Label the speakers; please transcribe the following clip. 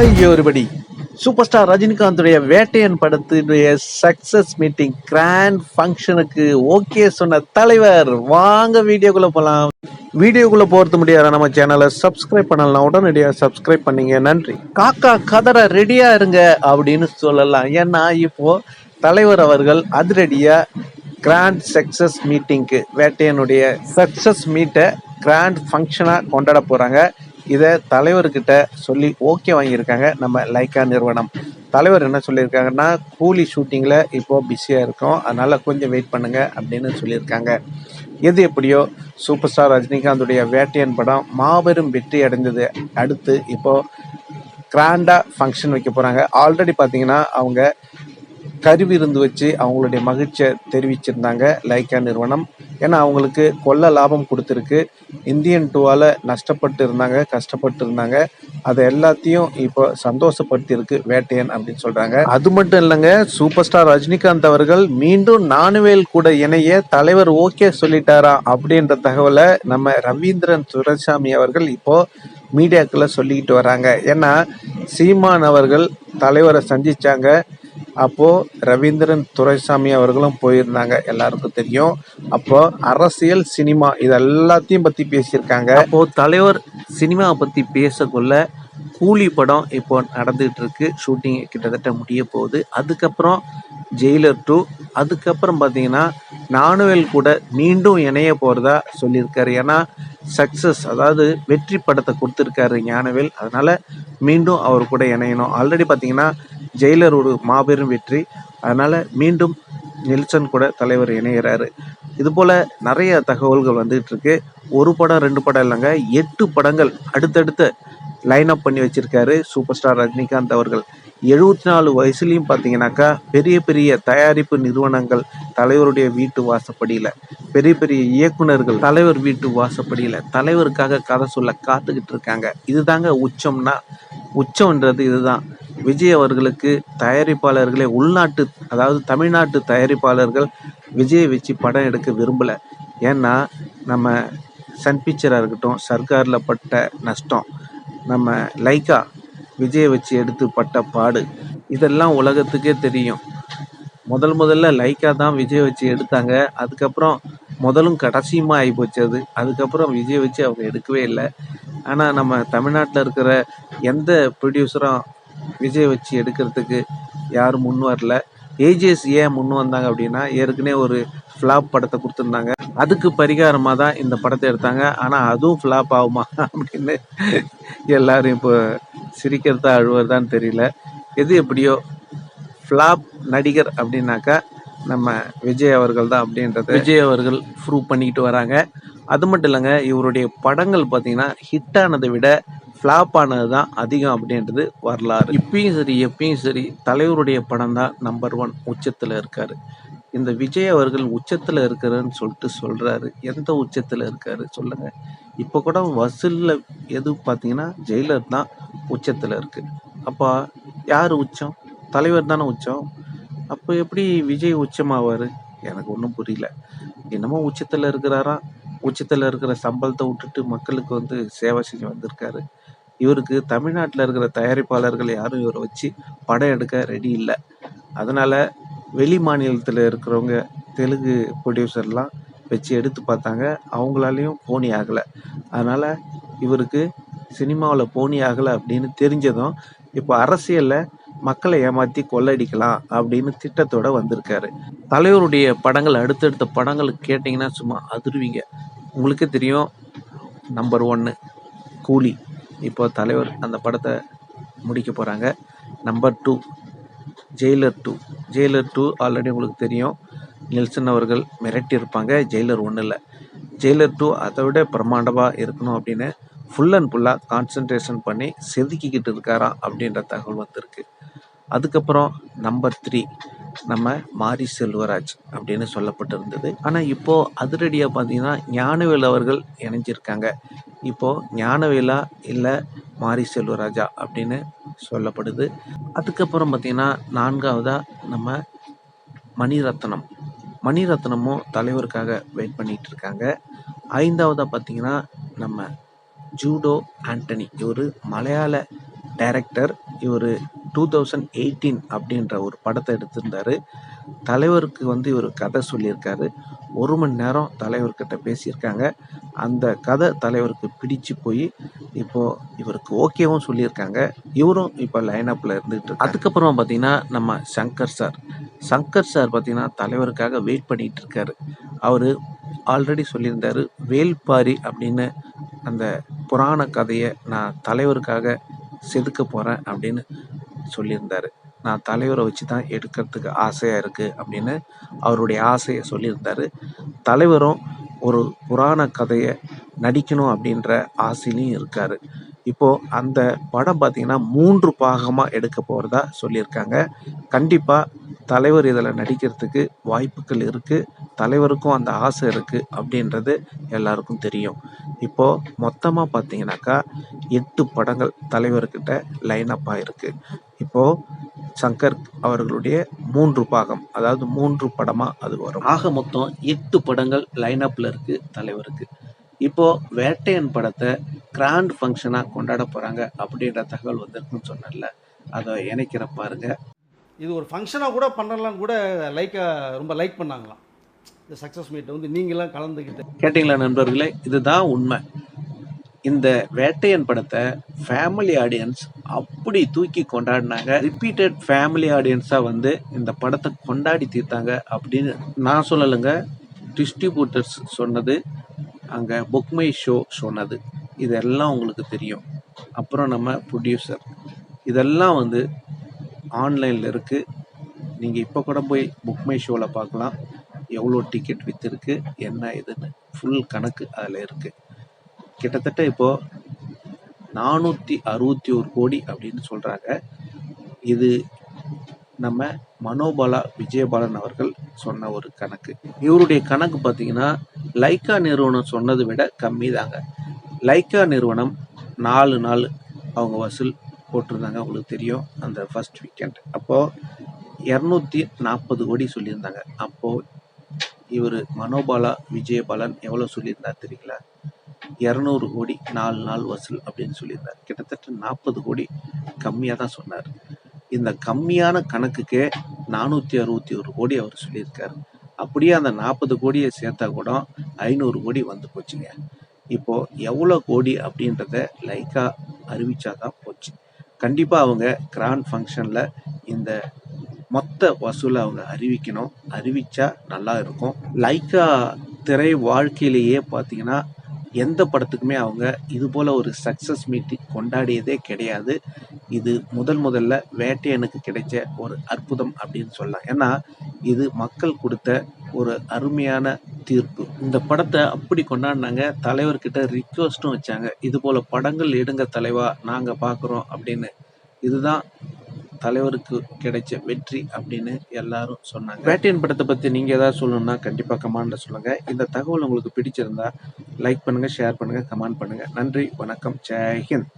Speaker 1: Hi everybody super star ரஜினிகாந்துடைய வேட்டையன் படத்தினுடைய success meeting grand ஃபங்க்ஷனுக்கு ஓகே சொன்ன தலைவர். வாங்க வீடியோக்குள்ள போகலாம் வீடியோக்குள்ள போறது முடியாத? நம்ம சேனலை சப்ஸ்கிரைப் பண்ணலாம் உடனடியாக சப்ஸ்கிரைப் பண்ணீங்க. நன்றி. காக்கா கதற ரெடியா இருங்க அப்படின்னு சொல்லலாம். ஏன்னா இப்போ தலைவர் அவர்கள் அதிரடியா கிராண்ட் சக்சஸ் மீட்டிங்க்கு வேட்டையனுடைய சக்சஸ் மீட்டை கிராண்ட் ஃபங்க்ஷனாக கொண்டாட போகிறாங்க இதை தலைவர்கிட்ட சொல்லி ஓகே வாங்கியிருக்காங்க நம்ம லைக்கா நிறுவனம். தலைவர் என்ன சொல்லியிருக்காங்கன்னா கூலி ஷூட்டிங்கில் இப்போது பிஸியாக இருக்கும் அதனால் கொஞ்சம் வெயிட் பண்ணுங்கள் அப்படின்னு சொல்லியிருக்காங்க. எது எப்படியோ சூப்பர் ஸ்டார் ரஜினிகாந்துடைய வேட்டையன் படம் மாபெரும் வெற்றி அடைந்தது. அடுத்து இப்போது கிராண்டாக ஃபங்க்ஷன் வைக்க போகிறாங்க ஆல்ரெடி பார்த்தீங்கன்னா அவங்க கருவிருந்து வச்சு அவங்களுடைய மகிழ்ச்சியை தெரிவிச்சிருந்தாங்க லைக்கா நிறுவனம். ஏன்னா அவங்களுக்கு கொள்ள லாபம் கொடுத்துருக்கு. இந்தியன் டூவால் நஷ்டப்பட்டு இருந்தாங்க கஷ்டப்பட்டு இருந்தாங்க. அதை எல்லாத்தையும் இப்போ சந்தோஷப்படுத்தியிருக்கு வேட்டையன் அப்படின்னு சொல்கிறாங்க அது மட்டும் இல்லைங்க சூப்பர் ஸ்டார் ரஜினிகாந்த் அவர்கள் மீண்டும் நானுவேல் கூட இணைய தலைவர் ஓகே சொல்லிட்டாரா அப்படின்ற தகவலை நம்ம ரவீந்திரன் துரைசாமி அவர்கள் இப்போ மீடியாக்களை சொல்லிக்கிட்டு வராங்க. ஏன்னா சீமான் அவர்கள் தலைவரை சந்திச்சாங்க. அப்போ ரவீந்திரன் துரைசாமி அவர்களும் போயிருந்தாங்க. எல்லாருக்கும் தெரியும். அப்போ அரசியல் சினிமா இது எல்லாத்தையும் பத்தி பேசியிருக்காங்க. அப்போ தலைவர் சினிமாவை பத்தி பேசக்குள்ள கூலி படம் இப்போ நடந்துகிட்டு இருக்கு ஷூட்டிங் கிட்டத்தட்ட முடிய போகுது. அதுக்கப்புறம் ஜெயிலர் டூ அதுக்கப்புறம் பார்த்தீங்கன்னா நானுவேல் கூட மீண்டும் இணைய போகிறதா சொல்லியிருக்காரு. ஏன்னா சக்ஸஸ் அதாவது வெற்றி படத்தை கொடுத்துருக்காரு ஞானவேல். அதனால் மீண்டும் அவர் கூட இணையணும். ஆல்ரெடி பார்த்தீங்கன்னா ஜெயிலர் ஒரு மாபெரும் வெற்றி. அதனால மீண்டும் நெல்சன் கூட தலைவர் இணைகிறாரு இது போல நிறைய தகவல்கள் வந்துகிட்டு இருக்கு. ஒரு படம் ரெண்டு படம் இல்லைங்க. எட்டு படங்கள் அடுத்தடுத்து லைன் அப் பண்ணி வச்சிருக்காரு சூப்பர் ஸ்டார் ரஜினிகாந்த் அவர்கள். எழுபத்தி நாலு வயசுலையும் பார்த்தீங்கன்னாக்கா பெரிய பெரிய தயாரிப்பு நிறுவனங்கள் தலைவருடைய வீட்டு வாசப்படியில் பெரிய பெரிய இயக்குனர்கள் தலைவர் வீட்டு வாசப்படியில் தலைவருக்காக கதை சொல்ல காத்துக்கிட்டு இருக்காங்க. இதுதாங்க உச்சம்னா உச்சம்ன்றது இதுதான். விஜய் அவர்களுக்கு தயாரிப்பாளர்களே உள்நாட்டு அதாவது தமிழ்நாட்டு தயாரிப்பாளர்கள் விஜயை வச்சு படம் எடுக்க விரும்பல. ஏன்னா நம்ம சன் பிக்சராக இருக்கட்டும் சர்க்காரில் பட்ட நஷ்டம் நம்ம லைக்கா விஜயை வச்சு எடுத்து பட்ட பாடு இதெல்லாம் உலகத்துக்கே தெரியும். முதல் முதல்ல லைக்கா தான் விஜய் வச்சு எடுத்தாங்க. அதுக்கப்புறம் முதலும் கடைசியுமா ஆகி போச்சு அது. அதுக்கப்புறம் விஜய் வச்சு அவங்க எடுக்கவே இல்லை. ஆனால் நம்ம தமிழ்நாட்டில் இருக்கிற எந்த ப்ரொடியூசரும் விஜய் வச்சு எடுக்கிறதுக்கு யாரும் முன் வரல. ஏஜிஎஸ் ஏன் முன் வந்தாங்க அப்படின்னா ஏற்கனவே ஒரு ஃப்ளாப் படத்தை கொடுத்துருந்தாங்க. அதுக்கு பரிகாரமாக தான் இந்த படத்தை எடுத்தாங்க. ஆனால் அதுவும் ஃப்ளாப் ஆகுமா அப்படின்னு எல்லாரும் இப்போ சிரிக்கிறதா அழுவதான்னு தெரியல. எது எப்படியோ ஃப்ளாப் நடிகர் அப்படின்னாக்கா நம்ம விஜய் அவர்கள் தான் அப்படின்றது விஜய் அவர்கள் ப்ரூவ் பண்ணிக்கிட்டு வராங்க. அது மட்டும் இல்லைங்க இவருடைய படங்கள் பார்த்தீங்கன்னா ஹிட் ஆனதை விட ஃப்ளாப் ஆனது தான் அதிகம் அப்படின்றது வரலாறு. இப்பயும் சரி எப்பயும் சரி தலைவருடைய படம் தான் நம்பர் ஒன் உச்சத்தில் இருக்காரு. இந்த விஜய் அவர்கள் உச்சத்தில் இருக்கிறன்னு சொல்லிட்டு சொல்கிறாரு எந்த உச்சத்தில் இருக்காரு சொல்லுங்கள் இப்போ கூட வசூலில் எது பார்த்தீங்கன்னா ஜெயிலர் தான் உச்சத்தில் இருக்குது அப்போ யார் உச்சம்? தலைவர் தானே உச்சம்? அப்போ எப்படி விஜய் உச்சமாவார்? எனக்கு ஒன்றும் புரியல. என்னமோ உச்சத்தில் இருக்கிறாரா? உச்சத்தில் இருக்கிற சம்பளத்தை விட்டுட்டு மக்களுக்கு வந்து சேவை செஞ்சு வந்திருக்காரு. இவருக்கு தமிழ்நாட்டில் இருக்கிற தயாரிப்பாளர்கள் யாரும் இவரை வச்சு படம் எடுக்க ரெடி இல்லை. அதனால் வெளி மாநிலத்தில் இருக்கிறவங்க தெலுங்கு ப்ரொடியூசர்லாம் வச்சு எடுத்து பார்த்தாங்க. அவங்களாலையும் போனி ஆகலை. அதனால் இவருக்கு சினிமாவில் போனி ஆகலை அப்படின்னு தெரிஞ்சதும் இப்போ அரசியலில் மக்களை ஏமாற்றி கொள்ளடிக்கலாம் அப்படின்னு திட்டத்தோட வந்திருக்காரு. தலைவருடைய படங்கள் அடுத்தடுத்த படங்கள் கேட்டிங்கன்னா சும்மா அதிருவீங்க. உங்களுக்கே தெரியும் நம்பர் ஒன்று கூலி. இப்போ தலைவர் அந்த படத்தை முடிக்க போகிறாங்க number two Jailer two Jailer two already உங்களுக்கு தெரியும். நெல்சன் அவர்கள் மிரட்டியிருப்பாங்க ஜெயிலர் ஒன்றும் இல்லை. ஜெயிலர் டூ அதை விட பிரம்மாண்டமாக இருக்கணும் அப்படின்னு ஃபுல் அண்ட் ஃபுல்லாக கான்சன்ட்ரேஷன் பண்ணி செதுக்கிக்கிட்டு இருக்காராம் அப்படின்ற தகவல் வந்திருக்கு. அதுக்கப்புறம் நம்பர் த்ரீ நம்ம மாரி செல்வராஜ் அப்படின்னு சொல்லப்பட்டிருந்தது. ஆனால் இப்போது அதிரடியாக பார்த்தீங்கன்னா ஞானவேல் அவர்கள் இணைஞ்சிருக்காங்க. இப்போது ஞானவேலா இல்லை மாரி செல்வராஜா அப்படின்னு சொல்லப்படுது. அதுக்கப்புறம் பார்த்தீங்கன்னா நான்காவதாக நம்ம மணிரத்னம். மணிரத்னமும் தலைவருக்காக வெயிட் பண்ணிகிட்டு இருக்காங்க ஐந்தாவதாக பார்த்தீங்கன்னா நம்ம ஜூடோ ஆண்டனி. இவர் மலையாள டைரக்டர் இவர் டூ தௌசண்ட் எயிட்டீன் அப்படின்ற ஒரு படத்தை எடுத்திருந்தாரு. தலைவருக்கு வந்து இவர் கதை சொல்லியிருக்காரு. ஒரு மணி நேரம் தலைவர்கிட்ட பேசியிருக்காங்க. அந்த கதை தலைவருக்கு பிடிச்சு போய் இப்போது இவருக்கு ஓகேவும் சொல்லியிருக்காங்க. இவரும் இப்போ லைனப்பில் இருந்துகிட்டு அதுக்கப்புறமா பார்த்தீங்கன்னா நம்ம சங்கர் சார். சங்கர் சார் பார்த்தீங்கன்னா தலைவருக்காக வெயிட் பண்ணிகிட்டு இருக்காரு. அவர் ஆல்ரெடி சொல்லியிருந்தாரு வேல்பாரி அப்படின்னு அந்த புராண கதையை நான் தலைவருக்காக செதுக்க போகிறேன் அப்படின்னு சொல்லியிருந்தார். நான் தலைவரை வச்சு தான் எடுக்கிறதுக்கு ஆசையாக இருக்குது அப்படின்னு அவருடைய ஆசையை சொல்லியிருந்தார். தலைவரும் ஒரு புராண கதையை நடிக்கணும் அப்படின்ற ஆசையிலையும் இருக்கார். இப்போது அந்த படம் பார்த்திங்கன்னா மூன்று பாகமாக எடுக்க போகிறதா சொல்லியிருக்காங்க. கண்டிப்பாக தலைவர் இதில் நடிக்கிறதுக்கு வாய்ப்புகள் இருக்குது தலைவருக்கும் அந்த ஆசை இருக்குது அப்படின்றது எல்லாருக்கும் தெரியும். இப்போது மொத்தமாக பார்த்தீங்கன்னாக்கா எட்டு படங்கள் தலைவர்கிட்ட லைனப்பாக இருக்குது இப்போது சங்கர் அவர்களுடைய மூன்று பாகம் அதாவது மூன்று படமாக அது வரும். ஆக மொத்தம் எட்டு படங்கள் லைனப்பில் இருக்குது தலைவருக்கு. இப்போது வேட்டையன் படத்தை கிராண்ட் ஃபங்க்ஷனாக கொண்டாட போகிறாங்க அப்படின்ற தகவல் வந்திருக்குன்னு சொன்னேன்ல. அதை இணைக்கிற பாருங்கள்
Speaker 2: இது ஒரு ஃபங்க்ஷனாக கூட பண்ணலான்னு கூட லைக்காக ரொம்ப லைக் பண்ணாங்களாம். இந்த சக்ஸஸ் மீட்டை வந்து நீங்களாம் கலந்துக்கிட்டு
Speaker 1: கேட்டிங்களா நண்பர்களே? இதுதான் உண்மை. இந்த வேட்டையன் படத்தை ஃபேமிலி ஆடியன்ஸ் அப்படி தூக்கி கொண்டாடினாங்க. ரிப்பீட்டட் ஃபேமிலி ஆடியன்ஸாக வந்து இந்த படத்தை கொண்டாடி தீர்த்தாங்க அப்படின்னு நான் சொல்லலைங்க டிஸ்ட்ரிபியூட்டர்ஸ் சொன்னது அங்கே புக்மை ஷோ சொன்னது. இதெல்லாம் உங்களுக்கு தெரியும். அப்புறம் நம்ம ப்ரொடியூசர் இதெல்லாம் வந்து ஆன்லைனில் இருக்குது நீங்கள் இப்போ கூட போய் புக்மை ஷோவில் பார்க்கலாம் எவ்வளோ டிக்கெட் விற்றுருக்கு என்ன இதுன்னு ஃபுல் கணக்கு அதில் இருக்குது கிட்டத்தட்ட இப்போது நானூற்றி அறுபத்தி ஒரு கோடி அப்படின்னு சொல்கிறாங்க இது நம்ம மனோபாலா விஜயபாலன் அவர்கள் சொன்ன ஒரு கணக்கு. இவருடைய கணக்கு பார்த்தீங்கன்னா லைக்கா நிறுவனம் சொன்னதை விட கம்மி தாங்க லைக்கா நிறுவனம் நாலு நாள் அவங்க வசூல் போட்டிருந்தாங்க உங்களுக்கு தெரியும் அந்த ஃபர்ஸ்ட் வீக்கெண்ட் அப்போது இரநூத்தி நாற்பது கோடி சொல்லியிருந்தாங்க. அப்போது இவர் மனோபாலா விஜயபாலன் எவ்வளோ சொல்லியிருந்தார் தெரியுங்களா? இரநூறு கோடி நாலு நாள் வசூல் அப்படின்னு சொல்லியிருந்தார். கிட்டத்தட்ட நாற்பது கோடி கம்மியாக தான் சொன்னார். இந்த கம்மியான கணக்குக்கே நானூற்றி அறுபத்தி ஒரு கோடி அவர் சொல்லியிருக்காரு. அப்படியே அந்த நாற்பது கோடியை சேர்த்தா கூட ஐநூறு கோடி வந்து போச்சுங்க. இப்போது எவ்வளோ கோடி அப்படின்றத லைக்கா அறிவிச்சாதான் போச்சு. கண்டிப்பாக அவங்க கிராண்ட் ஃபங்க்ஷனில் இந்த மொத்த வசூலை அவங்க அறிவிக்கணும். அறிவித்தா நல்லா இருக்கும். லைக்கா திரை வாழ்க்கையிலேயே பார்த்தீங்கன்னா எந்த படத்துக்குமே அவங்க இது போல் ஒரு சக்ஸஸ் மீட்டிங் கொண்டாடியதே கிடையாது. இது முதல் முதல்ல வேட்டையனுக்கு கிடைச்ச ஒரு அற்புதம் அப்படின்னு சொல்லலாம். ஏன்னா இது மக்கள் கொடுத்த ஒரு அருமையான தீர்ப்பு. இந்த படத்தை அப்படி கொண்டாடினாங்க. தலைவர்கிட்ட ரிக்வஸ்ட்டும் வச்சாங்க. இது போல் படங்கள் எடுங்க தலைவா நாங்கள் பார்க்குறோம் அப்படின்னு. இதுதான் தலைவருக்கு கிடைச்ச வெற்றி அப்படின்னு எல்லாரும் சொன்னாங்க. வேட்டையன் படத்தை பற்றி நீங்கள் ஏதாவது சொல்லணும்னா கண்டிப்பாக கமெண்ட்ல சொல்லுங்கள் இந்த தகவல் உங்களுக்கு பிடிச்சிருந்தா லைக் பண்ணுங்கள் ஷேர் பண்ணுங்கள் கமெண்ட் பண்ணுங்கள் நன்றி வணக்கம் ஜெய்ஹிந்த்